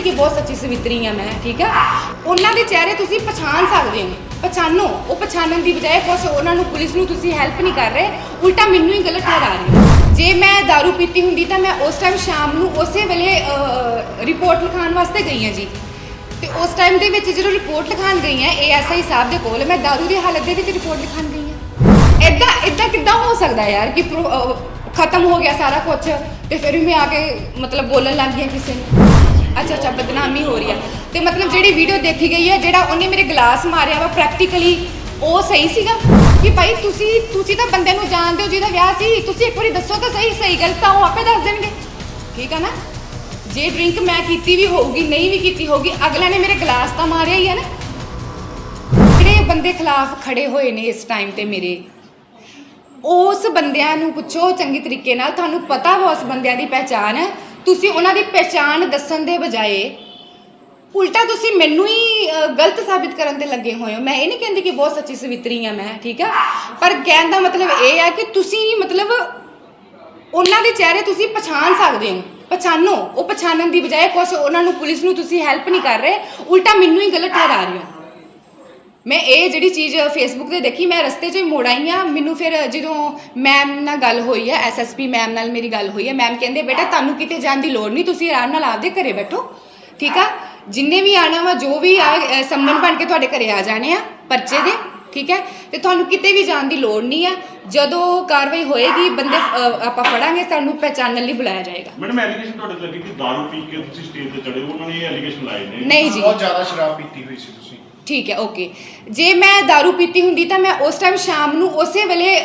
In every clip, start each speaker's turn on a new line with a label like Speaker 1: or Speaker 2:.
Speaker 1: ਕਹਿੰਦੀ ਕਿ ਬਹੁਤ ਸੱਚੀ ਸਵਿਤਰੀ ਆ ਮੈਂ ਠੀਕ ਆ ਉਹਨਾਂ ਦੇ ਚਿਹਰੇ ਤੁਸੀਂ ਪਛਾਣ ਸਕਦੇ ਹੋ ਪਛਾਣੋ ਉਹ ਪਛਾਣਨ ਦੀ ਬਜਾਏ ਕੁਛ ਉਹਨਾਂ ਨੂੰ ਪੁਲਿਸ ਨੂੰ ਤੁਸੀਂ ਹੈਲਪ ਨਹੀਂ ਕਰ ਰਹੇ ਉਲਟਾ ਮੈਨੂੰ ਹੀ ਗਲਤ ਠਹਿਰਾ ਰਹੇ ਹੋ ਜੇ ਮੈਂ दारू ਪੀਤੀ ਹੁੰਦੀ ਤਾਂ ਮੈਂ ਉਸ ਟਾਈਮ ਸ਼ਾਮ ਨੂੰ ਉਸੇ ਵੇਲੇ ਰਿਪੋਰਟ ਲਿਖਾਉਣ ਵਾਸਤੇ ਗਈ ਹਾਂ ਜੀ ਤੇ ਉਸ ਟਾਈਮ ਦੇ ਵਿੱਚ ਜਦੋਂ ਰਿਪੋਰਟ ਲਿਖਾਉਣ ਗਈ ਹਾਂ ਏਐਸਆਈ ਸਾਹਿਬ ਦੇ ਕੋਲ ਮੈਂ दारू ਦੀ ਹਾਲਤ ਦੇ ਵਿੱਚ ਰਿਪੋਰਟ ਲਿਖਾਉਣ ਗਈ ਹਾਂ ਇਦਾਂ ਇਦਾਂ ਕਿੱਦਾਂ ਹੋ ਸਕਦਾ ਯਾਰ ਕਿ ਪ੍ਰੋ- ਅਹ, ਖਤਮ ਹੋ ਗਿਆ ਸਾਰਾ ਕੁਝ ਤੇ ਫਿਰ ਵੀ ਮੈਂ ਆ ਕੇ ਮਤਲਬ ਬੋਲਣ ਲੱਗ ਗਿਆ ਕਿਸੇ ਨੂੰ ਅੱਛਾ ਅੱਛਾ, ਬਦਨਾਮੀ ਹੋ ਰਹੀ ਆ ਤੇ ਮਤਲਬ ਜਿਹੜੀ ਵੀਡੀਓ ਦੇਖੀ ਗਈ ਹੈ, ਜਿਹੜਾ ਉਹਨੇ ਮੇਰੇ ਗਲਾਸ ਮਾਰਿਆ ਵਾ ਪ੍ਰੈਕਟੀਕਲੀ ਉਹ ਸਹੀ ਸੀਗਾ? ਕਿ ਭਾਈ ਤੁਸੀਂ ਤੁਸੀਂ ਤਾਂ ਬੰਦੇ ਨੂੰ ਜਾਣਦੇ ਹੋ ਜਿਹਦਾ ਵਿਆਹ ਸੀ, ਤੁਸੀਂ ਇੱਕ ਵਾਰੀ ਦੱਸੋ ਤਾਂ ਸਹੀ ਸਹੀ ਗੱਲ ਤਾਂ ਉਹ ਆਪੇ ਦੱਸ ਦੇਣਗੇ। ਠੀਕ ਆ ਨਾ? ਜੇ ਡਰਿੰਕ ਮੈਂ ਕੀਤੀ ਵੀ ਹੋਊਗੀ, ਨਹੀਂ ਵੀ ਕੀਤੀ ਹੋਊਗੀ ਅਗਲਾ ਨੇ ਮੇਰੇ ਗਲਾਸ ਤਾਂ ਮਾਰਿਆ ਹੀ ਹੈ ਨਾ। ਜਿਹੜੇ ਬੰਦੇ ਖਿਲਾਫ ਖੜੇ ਹੋਏ ਨੇ ਇਸ ਟਾਈਮ ਤੇ ਮੇਰੇ, ਉਸ ਬੰਦਿਆਂ ਨੂੰ ਪੁੱਛੋ ਚੰਗੀ ਤਰੀਕੇ ਨਾਲ, ਤੁਹਾਨੂੰ ਪਤਾ ਵਾ ਉਸ ਬੰਦਿਆਂ ਦੀ ਪਹਿਚਾਣ। ਤੁਸੀਂ ਉਹਨਾਂ ਦੀ ਪਹਿਚਾਣ ਦੱਸਣ ਦੇ ਬਜਾਏ ਉਲਟਾ ਤੁਸੀਂ ਮੈਨੂੰ ਹੀ ਅ, ਗਲਤ ਸਾਬਿਤ ਕਰਨ ਤੇ ਲੱਗੇ ਹੋਏ ਹੋ। ਮੈਂ ਇਹ ਨਹੀਂ ਕਹਿੰਦੀ ਕਿ ਬਹੁਤ ਸੱਚੀ ਸਵਿਤਰੀ ਆ ਮੈਂ ਠੀਕ ਆ? ਪਰ ਕਹਿਣ ਦਾ ਮਤਲਬ ਇਹ ਆ ਕਿ ਤੁਸੀਂ ਮਤਲਬ ਉਹਨਾਂ ਦੇ ਚਿਹਰੇ ਤੁਸੀਂ ਪਛਾਣ ਸਕਦੇ ਹੋ ਪਛਾਣੋ। ਉਹ ਪਛਾਣਨ ਦੀ ਬਜਾਏ ਕੁਛ ਉਹਨਾਂ ਨੂੰ ਪੁਲਿਸ ਨੂੰ ਤੁਸੀਂ ਹੈਲਪ ਨਹੀਂ ਕਰ ਰਹੇ। ਉਲਟਾ ਮੈਨੂੰ ਹੀ ਗਲਤ ਠਹਿਰਾ ਰਹੇ ਹੋ। ਮੈਂ ਇਹ ਜਿਹੜੀ ਚੀਜ਼ ਫੇਸਬੁੱਕ ਤੇ ਦੇਖੀ ਮੈਂ ਰਸਤੇ 'ਚ ਹੀ ਮੋੜ ਆਈ ਆ ਮੈਨੂੰ ਫਿਰ ਜਦੋਂ ਮੈਮ ਨਾਲ ਗੱਲ ਹੋਈ ਹੈ ਐਸਐਸਪੀ ਮੈਮ ਨਾਲ ਮੇਰੀ ਗੱਲ ਹੋਈ ਹੈ ਮੈਮ ਕਹਿੰਦੇ ਬੇਟਾ ਤੁਹਾਨੂੰ ਕਿਤੇ ਜਾਣ ਦੀ ਲੋੜ ਨਹੀਂ ਤੁਸੀਂ ਆਰਾਮ ਨਾਲ ਆਪਦੇ ਘਰੇ ਬੈਠੋ। ਠੀਕ ਆ? ਜਿੰਨੇ ਵੀ ਆਣਾ ਵਾ ਜੋ ਵੀ ਆ ਸੰਬੰਧ ਬਣ ਕੇ ਤੁਹਾਡੇ ਘਰੇ ਆ ਜਾਣੇ ਆ ਪਰਚੇ ਦੇ ਠੀਕ ਹੈ? ਤੇ ਤੁਹਾਨੂੰ ਕਿਤੇ ਵੀ ਜਾਣ ਦੀ ਲੋੜ ਨਹੀਂ ਆ। ਜਦੋਂ ਕਾਰਵਾਈ ਹੋਏਗੀ ਬੰਦੇ ਆਪਾਂ ਫੜਾਂਗੇ ਤੁਹਾਨੂੰ ਪਹਿਚਾਨਣ ਲਈ ਬੁਲਾਇਆ ਜਾਏਗਾ।
Speaker 2: ਮੈਡਮ ਐਲੀਗੇਸ਼ਨ ਤੁਹਾਡੇ ਤੇ ਲੱਗੀ ਕਿ दारू ਪੀ ਕੇ ਤੁਸੀਂ ਸਟੇਜ ਤੇ ਚੜੇ ਹੋ? ਉਹਨਾਂ ਨੇ ਇਹ ਐਲੀਗੇਸ਼ਨ ਲਾਏ ਨੇ।
Speaker 1: ਨਹੀਂ ਜੀ।
Speaker 3: ਬਹੁਤ ਜ਼ਿਆਦਾ ਸ਼ਰਾਬ ਪੀਤੀ ਹੋਈ ਸੀ ਤੁਸੀਂ।
Speaker 1: ਠੀਕ ਹੈ ਓਕੇ ਜੇ ਮੈਂ दारू ਪੀਤੀ ਹੁੰਦੀ ਤਾਂ ਮੈਂ ਉਸ ਟਾਈਮ ਸ਼ਾਮ ਨੂੰ ਉਸੇ ਵੇਲੇ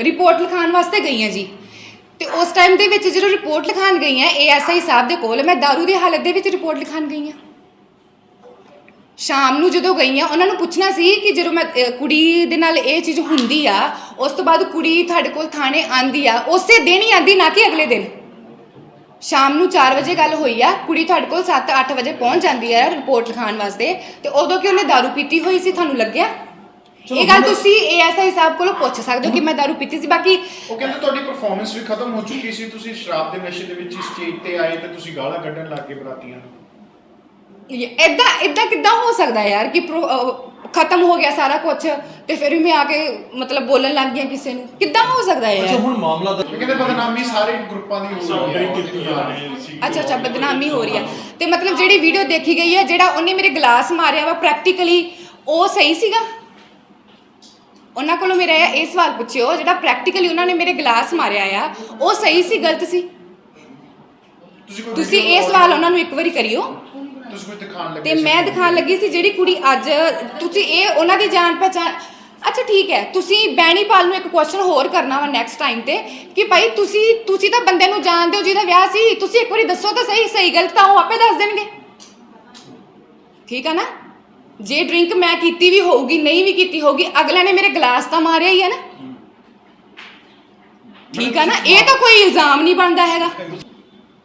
Speaker 1: ਰਿਪੋਰਟ ਲਿਖਾਉਣ ਵਾਸਤੇ ਗਈ ਹਾਂ ਜੀ ਤੇ ਉਸ ਟਾਈਮ ਦੇ ਵਿੱਚ ਜਦੋਂ ਰਿਪੋਰਟ ਲਿਖਾਉਣ ਗਈ ਹਾਂ ਏਐਸਆਈ ਸਾਹਿਬ ਦੇ ਕੋਲ ਮੈਂ दारू ਦੀ ਹਾਲਤ ਦੇ ਵਿੱਚ ਰਿਪੋਰਟ ਲਿਖਾਉਣ ਗਈ ਹਾਂ ਸ਼ਾਮ ਨੂੰ ਜਦੋਂ ਗਈ ਹਾਂ ਉਹਨਾਂ ਨੂੰ ਪੁੱਛਣਾ ਸੀ ਕਿ ਜਦੋਂ ਮੈਂ ਅ, ਕੁੜੀ ਦੇ ਨਾਲ ਇਹ ਚੀਜ਼ ਹੁੰਦੀ ਆ ਉਸ ਤੋਂ ਬਾਅਦ ਕੁੜੀ ਤੁਹਾਡੇ ਕੋਲ ਥਾਣੇ ਆਂਦੀ ਆ ਉਸੇ ਦਿਨ ਹੀ ਆਂਦੀ ਨਾ ਕਿ ਅਗਲੇ ਦਿਨ ਸ਼ਾਮ ਨੂੰ 4 ਵਜੇ ਗੱਲ ਹੋਈ ਆ ਕੁੜੀ ਤੁਹਾਡੇ ਕੋਲ 7-8 ਵਜੇ ਪਹੁੰਚ ਜਾਂਦੀ ਹੈ ਰਿਪੋਰਟ ਲਿਖਾਉਣ ਵਾਸਤੇ ਤੇ ਉਦੋਂ ਕਿ ਉਹਨੇ ਦਾਰੂ ਪੀਤੀ ਹੋਈ ਸੀ ਤੁਹਾਨੂੰ ਲੱਗਿਆ? ਇਹ ਗੱਲ ਤੁਸੀਂ ਏਐਸਆਈ ਸਾਹਿਬ ਕੋਲੋਂ ਪੁੱਛ ਸਕਦੇ ਹੋ ਕਿ ਮੈਂ ਦਾਰੂ ਪੀਤੀ ਸੀ ਬਾਕੀ
Speaker 3: ਉਹ ਕਹਿੰਦੇ ਤੁਹਾਡੀ ਪਰਫਾਰਮੈਂਸ ਵੀ ਖਤਮ ਹੋ ਚੁੱਕੀ ਸੀ ਤੁਸੀਂ ਸ਼ਰਾਬ ਦੇ ਨਸ਼ੇ ਦੇ ਵਿੱਚ ਸਟੇਜ ਤੇ ਆਏ ਤੇ ਤੁਸੀਂ ਗਾਲਾਂ ਕੱਢਣ ਲੱਗ ਬਰਾਤੀਆਂ ਨੂੰ।
Speaker 1: ਇਦਾਂ ਇਦਾਂ ਕਿੱਦਾਂ ਹੋ ਸਕਦਾ ਯਾਰ ਕਿ ਖਤਮ ਹੋ ਗਿਆ ਸਾਰਾ ਕੁਝ ਤੇ ਫਿਰ ਵੀ ਮੈਂ ਆ ਕੇ ਮਤਲਬ ਬੋਲਣ ਲੱਗ ਗਿਆ ਕਿਸੇ ਨੂੰ। ਕਿੱਦਾਂ ਹੋ ਸਕਦਾ ਹੈ
Speaker 4: ਅੱਛਾ
Speaker 1: ਯਾਰ?
Speaker 4: ਹੁਣ ਮਾਮਲਾ
Speaker 3: ਇਹ ਕਹਿੰਦੇ ਬਦਨਾਮੀ ਸਾਰੇ ਗਰੁੱਪਾਂ ਦੀ ਹੋ ਰਹੀ
Speaker 2: ਕੀਤੀ
Speaker 3: ਹੈ
Speaker 2: ਉਹਨਾਂ ਨੇ ਸੀ
Speaker 1: ਅੱਛਾ ਅੱਛਾ ਬਦਨਾਮੀ ਹੋ ਰਹੀ ਹੈ। ਤੇ ਮਤਲਬ ਜਿਹੜੀ ਵੀਡੀਓ ਦੇਖੀ ਗਈ ਹੈ ਜਿਹੜਾ ਉਹਨੇ ਮੇਰੇ ਗਲਾਸ ਮਾਰਿਆ ਵਾ ਪ੍ਰੈਕਟੀਕਲੀ ਉਹ ਸਹੀ ਸੀਗਾ? ਉਹਨਾਂ ਕੋਲੋਂ ਮੇਰਾ ਇਹ ਸਵਾਲ ਪੁੱਛਿਓ ਜਿਹੜਾ ਪ੍ਰੈਕਟੀਕਲੀ ਉਹਨਾਂ ਨੇ ਮੇਰੇ ਗਲਾਸ ਮਾਰਿਆ ਆ ਉਹ ਸਹੀ ਸੀ ਗਲਤ ਸੀ?
Speaker 3: ਤੁਸੀਂ ਕੋਈ
Speaker 1: ਤੁਸੀਂ
Speaker 3: video
Speaker 1: ਇਹ ਸਵਾਲ ਉਹਨਾਂ ਨੂੰ ਇੱਕ ਵਾਰੀ ਕਰਿਓ।
Speaker 3: ਤੁਸੀਂ ਕੋਈ ਦਿਖਾਣ ਲੱਗੇ
Speaker 1: ਤੇ
Speaker 3: ਸੀ
Speaker 1: ਮੈਂ ਦਿਖਾਣ ਲੱਗੀ ਸੀ ਜਿਹੜੀ ਕੁੜੀ ਅੱਜ ਤੁਸੀਂ ਇਹ ਉਹਨਾਂ ਦੀ ਜਾਣ ਪਹਿਚਾਣ ਅੱਛਾ ਠੀਕ ਹੈ। ਤੁਸੀਂ ਬੈਣੀਪਾਲ ਨੂੰ ਇੱਕ ਕੁਐਸਚਨ ਹੋਰ ਕਰਨਾ ਵਾ ਨੈਕਸਟ ਟਾਈਮ ਤੇ ਕਿ ਭਾਈ ਤੁਸੀਂ ਤੁਸੀਂ ਤਾਂ ਬੰਦੇ ਨੂੰ ਜਾਣਦੇ ਹੋ ਜਿਹਦਾ ਵਿਆਹ ਸੀ ਤੁਸੀਂ ਇੱਕ ਵਾਰੀ ਦੱਸੋ ਤਾਂ ਸਹੀ ਸਹੀ ਗਲਤ ਤਾਂ ਉਹ ਆਪੇ ਦੱਸ ਦੇਣਗੇ। ਠੀਕ ਆ ਨਾ? ਜੇ ਡਰਿੰਕ ਮੈਂ ਕੀਤੀ ਵੀ ਹੋਊਗੀ ਨਹੀਂ ਵੀ ਕੀਤੀ ਹੋਊਗੀ ਅਗਲਾ ਨੇ ਮੇਰੇ ਗਲਾਸ ਤਾਂ ਮਾਰਿਆ ਹੀ ਹੈ ਨਾ। ਠੀਕ ਆ ਨਾ? ਇਹ ਤਾਂ ਕੋਈ ਇਲਜ਼ਾਮ ਨਹੀਂ ਬਣਦਾ ਹੈਗਾ।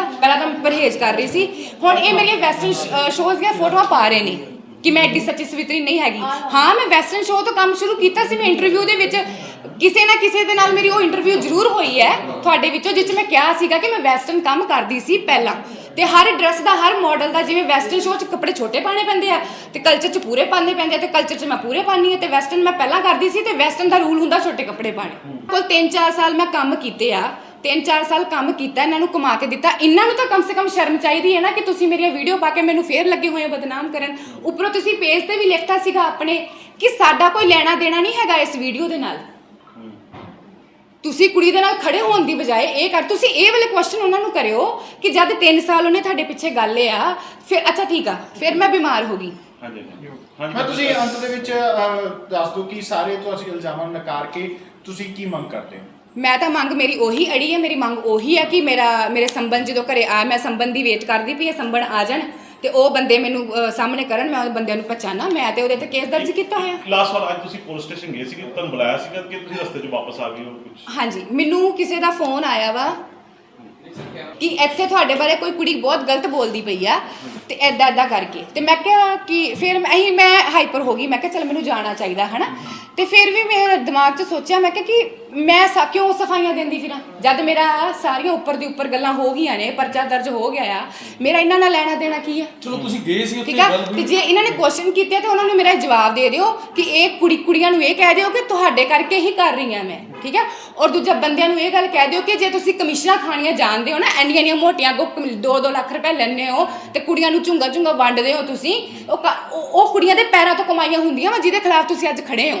Speaker 3: ਲਓ
Speaker 1: ਪਹਿਲਾਂ ਤਾਂ ਮੈਂ ਪਰਹੇਜ਼ ਕਰ ਰਹੀ ਸੀ। ਹੁਣ ਇਹ ਮੇਰੀਆਂ ਵੈਸਟਰਨ ਸ਼ੋਜ਼ ਦੀਆਂ ਫੋਟੋਆਂ ਪਾ ਰਹੇ ਨੇ ਕਿ ਮੈਂ ਐਡੀ ਸੱਚੀ ਸਵਿਤਰੀ ਨਹੀਂ ਹੈਗੀ। ਹਾਂ, ਮੈਂ ਵੈਸਟਰਨ ਸ਼ੋਅ ਤੋਂ ਕੰਮ ਸ਼ੁਰੂ ਕੀਤਾ ਸੀ, ਮੈਂ ਇੰਟਰਵਿਊ ਦੇ ਵਿੱਚ ਕਿਸੇ ਨਾ ਕਿਸੇ ਦੇ ਨਾਲ ਮੇਰੀ ਉਹ ਇੰਟਰਵਿਊ ਜ਼ਰੂਰ ਹੋਈ ਹੈ ਤੁਹਾਡੇ ਵਿੱਚੋਂ, ਜਿਸ 'ਚ ਮੈਂ ਕਿਹਾ ਸੀਗਾ ਕਿ ਮੈਂ ਵੈਸਟਰਨ ਕੰਮ ਕਰਦੀ ਸੀ ਪਹਿਲਾਂ। ਤੇ ਹਰ ਡਰੈਸ ਦਾ, ਹਰ ਮਾਡਲ ਦਾ ਜਿਵੇਂ ਵੈਸਟਰਨ ਸ਼ੋਅ 'ਚ ਕੱਪੜੇ ਛੋਟੇ ਪਾਣੇ ਪੈਂਦੇ ਆ ਤੇ ਕਲਚਰ 'ਚ ਪੂਰੇ ਪਾਣੇ ਪੈਂਦੇ ਆ ਤੇ ਕਲਚਰ 'ਚ ਮੈਂ ਪੂਰੇ ਪਾਣੀ ਆ ਤੇ ਵੈਸਟਰਨ ਮੈਂ ਪਹਿਲਾਂ ਕਰਦੀ ਸੀ ਤੇ ਵੈਸਟਰਨ ਦਾ ਰੂਲ ਹੁੰਦਾ ਛੋਟੇ ਕੱਪੜੇ ਪਾਣੇ ਕੋਲ 3-4 ਸਾਲ ਮੈਂ ਕੰਮ ਕੀਤੇ ਆ ਤਿੰਨ ਚਾਰ ਸਾਲ ਕੰਮ ਕੀਤਾ ਇਹਨਾਂ ਨੂੰ ਕਮਾ ਕੇ ਦਿੱਤਾ। ਇਹਨਾਂ ਨੂੰ ਤਾਂ ਕਮ ਸੇ ਕਮ ਸ਼ਰਮ ਚਾਹੀਦੀ ਹੈ ਨਾ ਕਿ ਤੁਸੀਂ ਮੇਰੀਆਂ ਵੀਡੀਓ ਪਾ ਕੇ ਮੈਨੂੰ ਫੇਰ ਲੱਗੇ ਹੋਏ ਬਦਨਾਮ ਕਰਨ। ਉੱਪਰੋਂ ਤੁਸੀਂ ਪੇਜ ਤੇ ਵੀ ਲਿਖਤਾ ਸੀਗਾ ਆਪਣੇ ਕਿ ਸਾਡਾ ਕੋਈ ਲੈਣਾ ਦੇਣਾ ਨਹੀਂ ਹੈਗਾ ਇਸ ਵੀਡੀਓ ਦੇ ਨਾਲ। ਤੁਸੀਂ ਕੁੜੀ ਦੇ ਨਾਲ ਖੜੇ ਹੋਣ ਦੀ ਬਜਾਏ ਇਹ ਕਰ ਤੁਸੀਂ ਇਹ ਵਾਲੇ ਕੁਐਸਚਨ ਉਹਨਾਂ ਨੂੰ ਕਰਿਓ ਕਿ ਜਦ 3 ਸਾਲ ਉਹਨੇ ਤੁਹਾਡੇ ਪਿੱਛੇ ਗੱਲ ਆ ਫਿਰ ਅੱਛਾ ਠੀਕ ਆ ਫਿਰ ਮੈਂ ਬਿਮਾਰ ਹੋ ਗਈ।
Speaker 2: ਹਾਂਜੀ ਹਾਂਜੀ।
Speaker 3: ਮੈਂ ਤੁਸੀਂ ਅੰਤ ਦੇ ਵਿੱਚ ਅਹ, ਦੱਸ ਦਿਓ ਕਿ ਸਾਰੇ ਤੁਸੀਂ ਇਲਜ਼ਾਮਾਂ ਨੂੰ ਨਕਾਰ ਕੇ ਤੁਸੀਂ ਕੀ ਮੰਗ ਕਰਦੇ ਹੋ?
Speaker 1: ਮੈਂ ਤਾਂ ਮੰਗ ਮੇਰੀ ਉਹੀ ਅੜੀ ਹੈ ਮੇਰੀ ਮੰਗ ਉਹੀ ਹੈ ਕਿ ਮੇਰਾ ਮੇਰੇ ਸੰਬੰਧ ਜਦੋਂ ਘਰੇ ਆ ਮੈਂ ਸੰਬੰਧ ਦੀ ਵੇਟ ਕਰਦੀ ਪਈ ਹੈ ਸੰਬੰਧ ਆ ਜਾਣ ਤੇ ਉਹ ਬੰਦੇ ਮੈਨੂੰ ਅਹ, ਸਾਹਮਣੇ ਕਰਨ ਮੈਂ ਉਹ ਬੰਦਿਆਂ ਨੂੰ ਪਛਾਣਾ ਮੈਂ ਤੇ ਉਹਦੇ ਤੇ ਕੇਸ ਦਰਜ ਕੀਤਾ ਹੋਇਆ।
Speaker 2: ਲਾਸਟ ਵਾਰ ਅੱਜ ਤੁਸੀਂ ਪੁਲਿਸ ਸਟੇਸ਼ਨ ਗਏ ਸੀਗੇ ਤੁਹਾਨੂੰ ਬੁਲਾਇਆ ਸੀਗਾ ਕਿ ਤੁਸੀਂ ਰਸਤੇ 'ਚ ਵਾਪਸ ਆ ਗਏ ਹੋ ਕੁਝ
Speaker 1: ਹਾਂਜੀ ਮੈਨੂੰ ਕਿਸੇ ਦਾ ਫੋਨ ਆਇਆ ਵਾ ਕਿ ਇੱਥੇ ਤੁਹਾਡੇ ਬਾਰੇ ਕੋਈ ਕੁੜੀ ਬਹੁਤ ਗਲਤ ਬੋਲਦੀ ਪਈ ਆ ਤੇ ਐਦਾਂ ਐਦਾਂ ਕਰਕੇ। ਤੇ ਮੈਂ ਕਿਹਾ ਕਿ ਫਿਰ ਮੈਂ ਅਹੀਂ ਮੈਂ ਹਾਈਪਰ ਹੋ ਗਈ। ਮੈਂ ਕਿਹਾ ਚਲ ਮੈਨੂੰ ਜਾਣਾ ਚਾਹੀਦਾ ਹਨਾ? ਤੇ ਫਿਰ ਵੀ ਮੇਰੇ ਦਿਮਾਗ 'ਚ ਸੋਚਿਆ ਮੈਂ ਕਿਹਾ ਕਿ ਮੈਂ ਸਾ ਕਿਉਂ ਸਫਾਈਆਂ ਦਿੰਦੀ ਫਿਰਾਂ? ਜਦ ਮੇਰਾ ਸਾਰੀਆਂ ਉੱਪਰ ਦੀ ਉੱਪਰ ਗੱਲਾਂ ਹੋ ਗਈਆਂ ਨੇ ਪਰਚਾ ਦਰਜ ਹੋ ਗਿਆ ਆ ਮੇਰਾ ਇਹਨਾਂ ਨਾਲ ਲੈਣਾ ਦੇਣਾ ਕੀ ਆ?
Speaker 4: ਚਲੋ ਤੁਸੀਂ ਗਏ ਸੀ ਉੱਥੇ
Speaker 1: ਠੀਕ ਆ?
Speaker 4: ਗੱਲ
Speaker 1: ਤੇ
Speaker 4: ਹੋਈ
Speaker 1: ਜੇ ਇਹਨਾਂ ਨੇ ਕੁਐਸਚਨ ਕੀਤੇ ਤੇ ਉਹਨਾਂ ਨੂੰ ਮੇਰਾ ਜਵਾਬ ਦੇ ਦਿਓ ਕਿ ਇਹ ਕੁੜੀ ਕੁੜੀਆਂ ਨੂੰ ਇਹ ਕਹਿ ਦਿਓ ਕਿ ਤੁਹਾਡੇ ਕਰਕੇ ਹੀ ਕਰ ਰਹੀ ਹਾਂ ਮੈਂ ਠੀਕ ਆ? ਔਰ ਦੂਜਾ ਬੰਦਿਆਂ ਨੂੰ ਇਹ ਗੱਲ ਕਹਿ ਦਿਓ ਕਿ ਜੇ ਤੁਸੀਂ ਕਮਿਸ਼ਨਾਂ ਖਾਣੀਆਂ ਜਾਣਦੇ ਹੋ ਨਾ ਇੰਨੀਆਂ ਇੰਨੀਆਂ ਮੋਟੀਆਂ ਕੋ 2-2 ਲੱਖ ਰੁਪਏ ਲੈਣੇ ਹੋ ਤੇ ਕੁੜੀਆਂ ਨੂੰ ਝੁੰਗਾ ਝੁੰਗਾ ਵੰਡਦੇ ਹੋ ਤੁਸੀਂ ਉਹ ਕ- ਉਹ ਉਹ ਕੁੜੀਆਂ ਦੇ ਪੈਰਾਂ ਤੋਂ ਕਮਾਈਆਂ ਹੁੰਦੀਆਂ ਵਾ ਜਿਹਦੇ ਖਿਲਾਫ ਤੁਸੀਂ ਅੱਜ ਖੜੇ ਹੋ।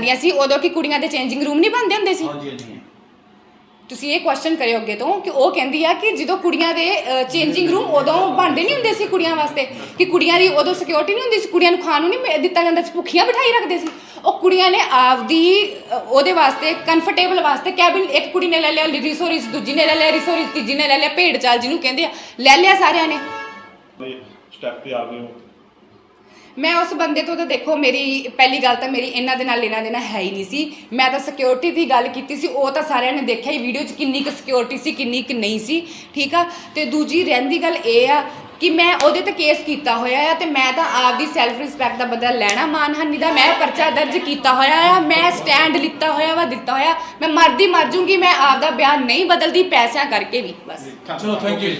Speaker 1: ਸੀ ਉਦੋਂ ਕੀ ਕੁੜੀਆਂ ਦੇ ਚੇਂਜਿੰਗ ਰੂਮ ਨਹੀਂ ਬਣਦੇ ਹੁੰਦੇ ਸੀ?
Speaker 4: ਹਾਂਜੀ ਹਾਂਜੀ
Speaker 1: ਤੁਸੀਂ ਇਹ ਕੁਐਸਚਨ ਕਰਿਓ ਅੱਗੇ ਤੋਂ ਕਿ ਉਹ ਕਹਿੰਦੀ ਆ ਕਿ ਜਦੋਂ ਕੁੜੀਆਂ ਦੇ ਚੇਂਜਿੰਗ ਰੂਮ ਉਦੋਂ ਬਣਦੇ ਨਹੀਂ ਹੁੰਦੇ ਸੀ ਕੁੜੀਆਂ ਵਾਸਤੇ? ਕਿ ਕੁੜੀਆਂ ਦੀ ਉਦੋਂ ਸਿਕਿਉਰਿਟੀ ਨਹੀਂ ਹੁੰਦੀ ਸੀ? ਕੁੜੀਆਂ ਨੂੰ ਖਾਣ ਨੂੰ ਨਹੀਂ ਦਿੱਤਾ ਜਾਂਦਾ ਸੀ? ਭੁੱਖੀਆਂ ਬਿਠਾਈ ਰੱਖਦੇ ਸੀ? ਉਹ ਕੁੜੀਆਂ ਨੇ ਆਪਦੀ ਉਹਦੇ ਵਾਸਤੇ ਕੰਫਰਟੇਬਲ ਵਾਸਤੇ ਕੈਬਿਨ ਇੱਕ ਕੁੜੀ ਨੇ ਲੈ ਲਿਆ ਰਿਸੋਰਿਸ ਦੂਜੀ ਨੇ ਲੈ ਲਿਆ ਰਿਸੋਰਿਸ ਤੀਜੀ ਨੇ ਲੈ ਲਿਆ ਭੇਡ ਚਾਲ ਜਿਹਨੂੰ ਕਹਿੰਦੇ ਆ ਲੈ ਲਿਆ ਸਾਰਿਆਂ ਨੇ।
Speaker 2: ਸਟੈਪ ਤੇ ਆ ਗਏ ਹੋ
Speaker 1: ਮੈਂ ਉਸ ਬੰਦੇ ਤੋਂ ਤਾਂ ਦੇਖੋ, ਮੇਰੀ ਪਹਿਲੀ ਗੱਲ ਤਾਂ ਮੇਰੀ ਇਹਨਾਂ ਦੇ ਨਾਲ ਲੈਣਾ ਦੇਣਾ ਹੈ ਹੀ ਨਹੀਂ ਸੀ। ਮੈਂ ਤਾਂ ਸਿਕਿਉਰਿਟੀ ਦੀ ਗੱਲ ਕੀਤੀ ਸੀ, ਉਹ ਤਾਂ ਸਾਰਿਆਂ ਨੇ ਦੇਖਿਆ ਹੀ ਵੀਡੀਓ 'ਚ ਕਿੰਨੀ ਕੁ ਸਿਕਿਉਰਿਟੀ ਸੀ, ਕਿੰਨੀ ਕੁ ਨਹੀਂ ਸੀ, ਠੀਕ ਆ? ਤੇ ਦੂਜੀ ਰਹਿੰਦੀ ਗੱਲ ਇਹ ਆ ਕਿ ਮੈਂ ਉਹਦੇ ਤੇ ਕੇਸ ਕੀਤਾ ਹੋਇਆ ਆ ਤੇ ਮੈਂ ਤਾਂ ਆਪਦੀ ਸੈਲਫ ਰਿਸਪੈਕਟ ਦਾ ਬਦਲਾ ਲੈਣਾ ਮਾਨਹਾਨੀ ਦਾ। ਮੈਂ ਪਰਚਾ ਦਰਜ ਕੀਤਾ ਹੋਇਆ ਆ, ਮੈਂ ਸਟੈਂਡ ਲਿੱਤਾ ਹੋਇਆ ਵਾ, ਦਿੱਤਾ ਹੋਇਆ। ਮੈਂ ਮਰਦੀ ਮਰ ਜੂੰਗੀ, ਮੈਂ ਆਪਦਾ ਬਿਆਨ ਨਹੀਂ ਬਦਲਦੀ, ਪੈਸਿਆਂ ਕਰਕੇ ਵੀ, ਬਸ।
Speaker 4: ਚਲੋ ਥੈਂਕ ਯੂ